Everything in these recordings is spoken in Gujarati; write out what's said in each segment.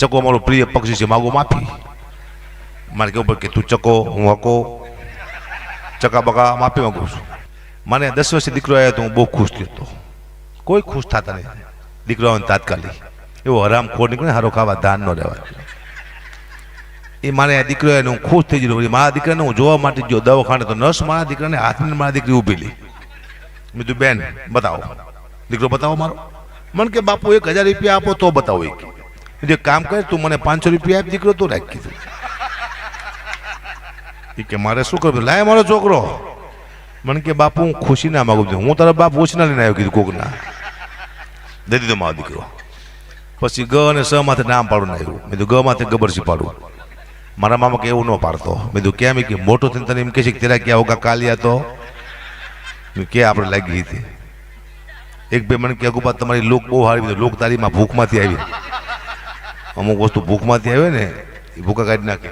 ચકો અમારો પ્રિય પક્ષી છે માગો માફી મારે કેવું પડે કે તું ચકો હું હકો ચકા બકા માફી માંગુ છું મને દસ વર્ષથી દીકરો આવ્યો તો હું બહુ ખુશ થયો હતો કોઈ ખુશ થતા નહીં દીકરો આવે તાત્કાલિક એવો હરામ ખોર નીકળે હારો ખાવા ધાન ન રહેવાય એ મારે આ દીકરો હું ખુશ થઈ ગયો મારા દીકરાને હું જોવા માટે જો દવાખાને તો નર્સ મારા દીકરાને હાથની મારા દીકરી ઊભી લી મેં કીધું બેન બતાવો દીકરો બતાવો મારો મને કે બાપુ એક હજાર રૂપિયા આપો તો બતાવો એક જે કામ કરે તું મને પાંચસો રૂપિયા આપ દીકરો, તો રાખી દીધું એ કે મારે શું કરવું? લાય મારો છોકરો. મને કે બાપુ, હું ખુશી ના માગું છું. હું તારા બાપ ઓછના લઈને આવ્યો કીધું કોકના. દે દીધો મારો દીકરો. પછી ગ અને સ માથે નામ પાડું આવ્યું મેં ગ માથે ગબરસી પાડું? મારા મામા કે એવું ન પાડતો. મેં કેમ? કે મોટો થઈને તને એમ કે છે કે તેરા ક્યાં હોગા કાલિયા તો? કે આપણે લાગી હતી. એક બે મને કે અગુબા તમારી લોક બહુ હારી લોક તારીમાં ભૂખમાંથી આવી. અમુક વસ્તુ ભૂખમાંથી આવે ને, એ ભૂખા કાઢી નાખે.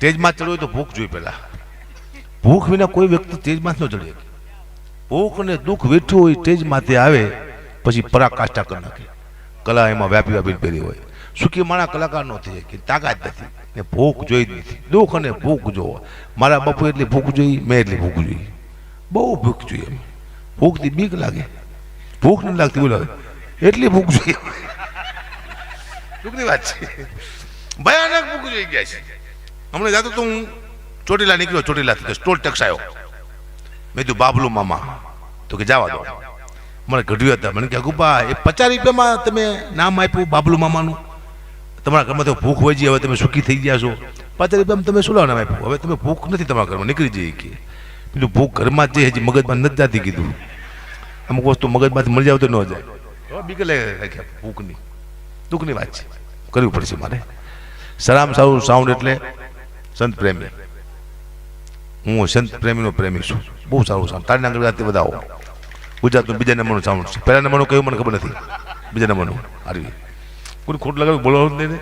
તેજમાં ચડવું હોય તો ભૂખ જોઈ પહેલા. ભૂખ વિના કોઈ વ્યક્તિ તેજમાં ન ચડી. ભૂખ અને દુઃખ વેઠું હોય, તેજમાંથી આવે, પછી પરાકાષ્ઠા કરી નાખે. કલા એમાં વ્યાપી વ્યાપી પહેરી હોય. સુખી માણા કલાકાર નો થઈ કે તાકાત નથી. ને ભૂખ જોઈ નથી. દુઃખ અને ભૂખ જોવો. મારા બાપુ એટલી ભૂખ જોઈ, મેં એટલી ભૂખ જોઈ. બહુ ભૂખ જોઈએ ભૂખથી બીક લાગે. ભૂખ નથી લાગતી બોલાવે એટલી ભૂખ જોઈએ દુઃખની વાત છે. ભયાનક ભૂખ જોઈ ગયા છે. હમણાં જાતો તો હું ચોટીલા નીકળ્યો ચોટીલા ટોલ ટેક્સ આવ્યો મેં કીધું, બાબલું મામા, તો કે જવા દો. મને ઘડ્યું હતા. મને કે ગુપા એ પચાસ રૂપિયામાં તમે નામ આપ્યું બાબલુ મામાનું? તમારા ઘરમાં તો ભૂખ હોય હવે તમે સુખી થઈ ગયા છો. પચાસ રૂપિયામાં તમે શું નામ આપ્યું? હવે તમે ભૂખ નથી તમારા ઘરમાં, નીકળી જઈએ કે. પેલું ભૂખ ઘરમાં જ હજી મગજમાં નથી જાતી, કીધું. અમુક વસ્તુ મગજમાંથી મળી જાવ તો ન જાય. બીક લાગે રાખ્યા ભૂખની. દુઃખની વાત છે. કરવી પડશે મારે. સરામ સારું સાઉન્ડ એટલે સંત પ્રેમી. હું સંત પ્રેમીનો પ્રેમી છું. બહુ સારું સાઉન્ડ તારી નાંગર ગુજરાતી બધાઓ ગુજરાતનું બીજા નંબરનું સાઉન્ડ છે. પહેલા નંબરનું કયું મને ખબર નથી. બીજા નંબરનું. આવી કોઈ ખોટ લગાવી બોલવાનું નહીં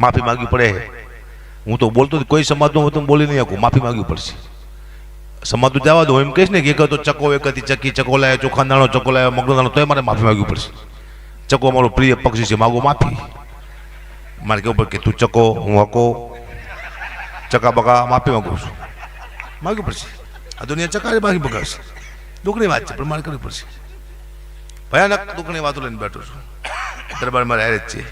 માફી માંગવી પડે. હું તો બોલતો કોઈ સમાજનો હું તો બોલી નહીં શકું. માફી માંગવી પડશે. સમાજ તો જવા દો. એમ કહીશ ને કે એક તો ચકો એક હતી ચકી ચકો લાવ્યો ચોખા દાણો ચકો લાવ્યો મગનો દાણો, તોય મારે માફી માગવી પડશે. ચકો અમારો પ્રિય પક્ષી છે માગો માફી મારે કેવું પડે કે તું ચકો હું હકો ચકા બકા માફી માંગુ છું માગવું પડશે આ દુનિયા ચકા માફી બગાડશે દુઃખની વાત છે પણ મારે કરવી પડશે ભયાનક દુઃખની વાતો લઈને બેઠો છું દરબાર મારે હારે છે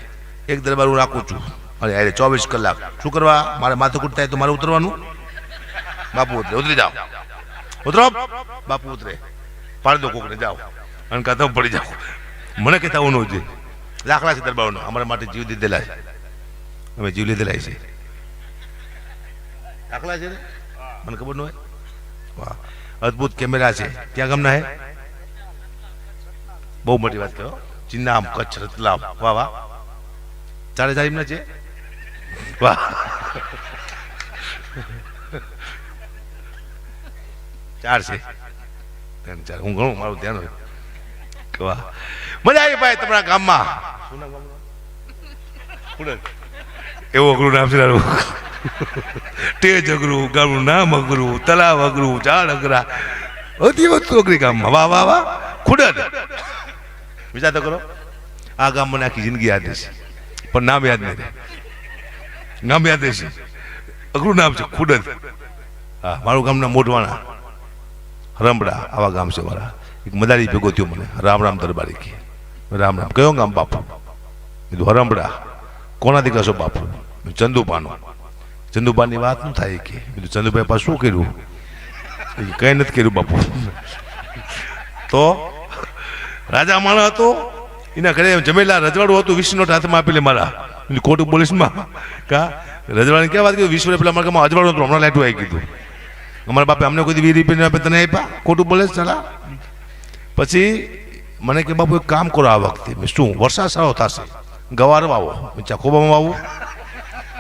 એક દરબાર હું રાખું છું મારે હારે ચોવીસ કલાક શું કરવા મારે માથું થાય તો મારે ઉતરવાનું બાપુ ઉતરે ઉતરી જાઓ ઉતરો બાપુ ઉતરે પાડી દો કોકને જાઓ અને કાં પડી જાઓ મને કહેતા ન જોઈએ દાખલા છે દરબારનો અમારા માટે જીવ દીધેલા છે. અમે જીવ લીધેલા છે. દાખલા છે મને ખબર ન હોય? વાહ. અદ્ભુત કેમેરા છે. ક્યાં ગમના હે? બહુ મોટી વાત કહો. ચિન્નામ, કચ્છ, રતલામ. વાહ વાહ. ચારે ચાર છે? વાહ. ચાર છે. ત્રણ, ચાર. હું ઘણું મારું ધ્યાન હોય વાહ. મજા આવી ભાઈ તમારા ગામમાં. એવું અઘરું નામ છે તેજ અઘરું ગામનું નામ અઘરું, તલાવ અઘરું, ઝાડ અઘરા. બધી વસ્તુ અઘરી ગામમાં. વાહ વાહ વાહ. ખુડદ વિચાર તો કરો. આ ગામ મને આખી જિંદગી યાદ રહેશે. પણ નામ યાદ નહીં નામ યાદ રહેશે. અઘરું નામ છે ખુડદ હા, મારું ગામના મોઢવાણા. રમડા, આવા ગામ છે મારા. એક મદારી ભેગો થયો મને. રામ રામ દરબારી કે. રામ રામ. કયો ગામ બાપુ? કીધું હરમડા કોનાથી કહેશો બાપુ? મેં કીધું, ચંદુપાનો ચંદુપાની વાત શું થાય કે. કીધું ચંદુભાઈ પાસે શું કર્યું? કંઈ નથી કર્યું બાપુ. તો રાજા માણસ હતો. એના ઘરે જમેલા રજવાડું હતું. વિષ્ણુના હાથમાં આપેલી મારા. ખોટું પોલીસમાં કા? રજવાડી કેવા વાત કીધું વિશ્વ પેલા અમારા અજવાડું હતું. હમણાં લાઈટું આવી કીધું અમારા બાપે અમને કોઈ વીર રૂપિયા તને આપ્યા? ખોટું બોલે છે ચાલા? પછી મને કે, બાપુ, એક કામ કરો આ વખતે. શું, વરસાદ સારો થશે? ગવાર વાવો મેં વાવો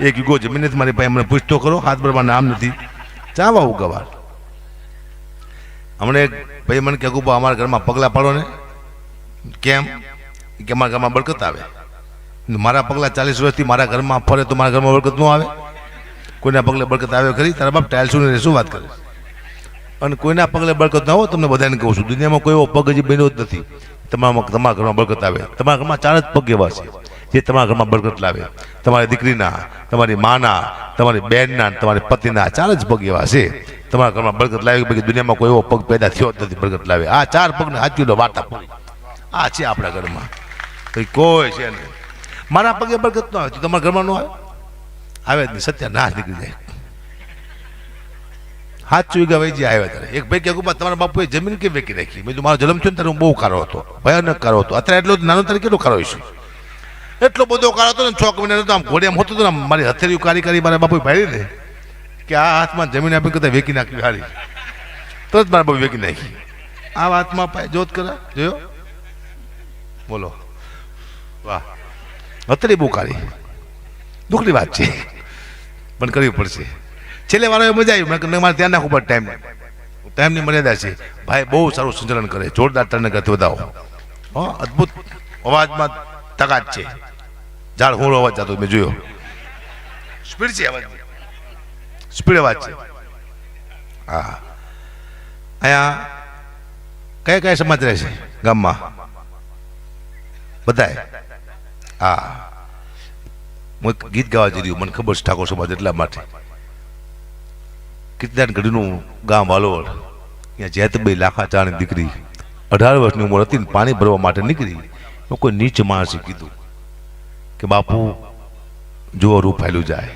એક યુગો નથી મારી પાસે મને પૂછતો કરો હાથ બરાબર નામ નથી. ચા વાવું ગવાર. હમણાં ભાઈ મને કે ગુબા અમારા ઘરમાં પગલાં પાડો ને. કેમ? કે, અમારા ઘરમાં બરકત આવે. મારા પગલાં ચાલીસ વર્ષથી મારા ઘરમાં ફરે તો મારા ઘરમાં બરકત ન આવે? કોઈના પગલે બરકત આવે ખરી? તારા બાપ ટાઇલ્સોની શું વાત કરે? અને કોઈના પગલે બરકત ના હોય, તમને બધાને કહું છું, દુનિયામાં કોઈ એવો પગ હજી બન્યો જ નથી. તમારા તમારા ઘરમાં બરકત આવે. તમારા ઘરમાં ચાર જ પગ એવા છે, જે તમારા ઘરમાં બરકત લાવે. તમારી દીકરીના, તમારી માના, તમારી બહેનના, તમારી પતિના ચાર જ પગ એવા છે. તમારા ઘરમાં બરકત લાવે કે દુનિયામાં કોઈ એવો પગ પેદા થયો જ નથી બરકત લાવે. આ ચાર પગને હાચી લો વાર્તા આ છે આપણા ઘરમાં. કોઈ છે નહીં. મારા પગે બરકત ન આવે, તો તમારા ઘરમાં ન આવે? આવે જ નહીં. સત્ય નાશ નીકળી જાય. હાથ ચૂઈ વહી જે આવ્યા ત્યારે. એક ભાઈ કહ્યું તમારા બાપુએ જમીન કેમ વેકી રાખી મેં મારો જન્મ થયો ત્યારે હું બહુ કારો હતો. ભયાનક કારો હતો. અત્યારે એટલો નાનો તારે કેટલો કારો છું એટલો બધો કારો હતો ને, છ મહિના તો આમ ઘોડિયામાં હોતો હતો ને મારી હથેળી કારી કરી મારા બાપુએ ભાડી ને કે આ હાથમાં જમીન આપી કરતા વેકી નાખી હારી. તરત મારા બાપુ વેકી નાખી. આ વાતમાં પાય જોત કરા, જોયો? બોલો. વાહ. હથેળી બહુ કારી. દુઃખની વાત છે. પણ કરવી પડશે. છેલ્લે વાળો મજા આવી. મેં મારે ધ્યાન રાખવું પડે ટાઈમ ટાઈમની મર્યાદા છે. ભાઈ, બહુ સારું સંચાલન કરે. જોરદાર ટર્ન ગતિ વધાવો. હા, અદ્ભુત અવાજમાં તકાત છે. ઝાડ હોળો અવાજ જતો મેં જોયો. સ્પીડ છે અવાજ સ્પીડ અવાજ છે. હા. અહીંયા કયા કયા સમાજ રહે છે ગામમાં? બધાય? હા. હું ગીત ગાવા જઈ રહ્યું. મને ખબર છે ઠાકોર સમાજ એટલા માટે. કીર્તન ગઢનું ગામ વાલોડ. ત્યાં જેતભાઈ લાખા ચાણી દીકરી. અઢાર વર્ષની ઉંમર હતી પાણી ભરવા માટે નીકળી. કોઈ નીચ માણસે કીધું કે, બાપુ, જુઓ રૂપ ફેલું જાય.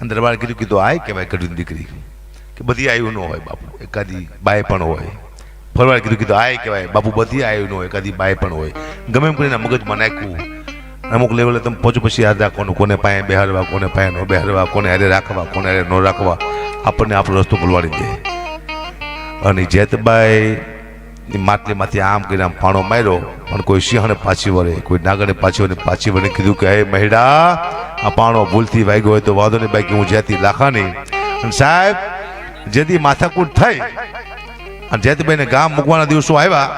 અને દરબાર કીધું કીધું, આય, કહેવાય ગઢની દીકરી. કે, બધી આવ્યું ન હોય, બાપુ. એકાદી બાય પણ હોય. ફરવા કીધું કીધું, આય, કહેવાય, બાપુ, બધી આવ્યું ન હોય, એકાદી બાય પણ હોય. ગમે એમ કરીને મગજમાં નાખ્યું. અમુક લેવલે તમે પહોંચો પછી યાદ રાખવાનું, કોને પાસે બેહારવા કોને પાસે ન બેહારવા કોને હારે રાખવા, કોને હારે ન રાખવા. આપણને આપણો રસ્તો ભૂલવાડી દે. અને જેતબાઈ માટલીમાંથી આમ કરીને આમ ફાણો માર્યો, પણ કોઈ સિંહને પાછી વળે, કોઈ નાગણે પાછી વળે પાછી વળે કીધું કે, હે મહિડા, આ પાણો ભૂલથી વાગ્યો હોય તો વાંધો નહીં બાકી, હું જેતી લાખાની. અને સાહેબ, જેથી માથાકૂટ થઈ, અને જેતભાઈને ગામ મૂકવાના દિવસો આવ્યા,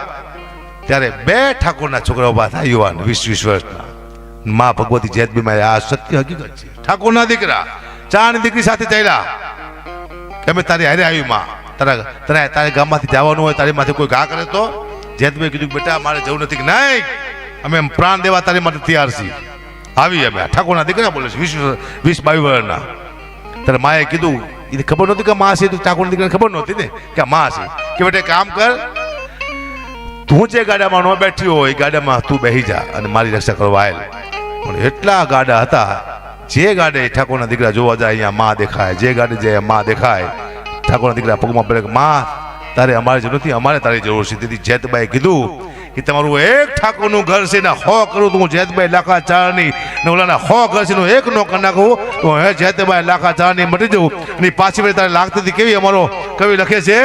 ત્યારે બે ઠાકોરના છોકરા ઊભા થાય, યુવાન, વીસ વીસ વર્ષના. મા ભગવતી જેતબી આ સત્ય હકીકત છે. ઠાકોરના દીકરા, ચારની દીકરી સાથે ચાલ્યા. કે અમે તારી હારે આવી માં. તારા તારા તારે ગામમાંથી જવાનું હોય તારી માથે કોઈ ઘા કરે તો? જેતભાઈ કીધું બેટા, મારે જવું નથી. કે નહીં. અમે એમ પ્રાણ દેવા તારી માટે તૈયાર છીએ. આવી અમે. ઠાકોરના દીકરા બોલે છે, વીસ વીસ બાવીસ વર્ષના. તારે માએ કીધું, એને ખબર નહોતી કે માં છે? તો ઠાકોરના દીકરાને ખબર નહોતી ને કે માં છે. કે બેટા કામ કર. તું જે ગાડામાં ન બેઠી હોય, એ ગાડામાં તું બેસી જા અને મારી રક્ષા કરવા આવેલ. પણ એટલા ગાડા હતા જે ગાડે ઠાકોરના દીકરા જોવા જાય, અહીંયા માં દેખાય. જે ગાડે જાય માં દેખાય. ઠાકોરના દીકરા પગમાં પડે માં, તારે અમારી જરૂર નથી, અમારે તારી જરૂર છે. તેથી જેતબાઈ કીધું કે, તમારું એક ઠાકોરનું ઘર છે ને, હો કરું તો હું જેતબાઈ લાખા ચારની ને ઓલાના હો ઘર છે એક નો કરી નાખું તો હે જેતબાઈ લાખા ચારની મટી જવું અને પાછી તારે લાગતી હતી કેવી અમારો કવિ લખે છે?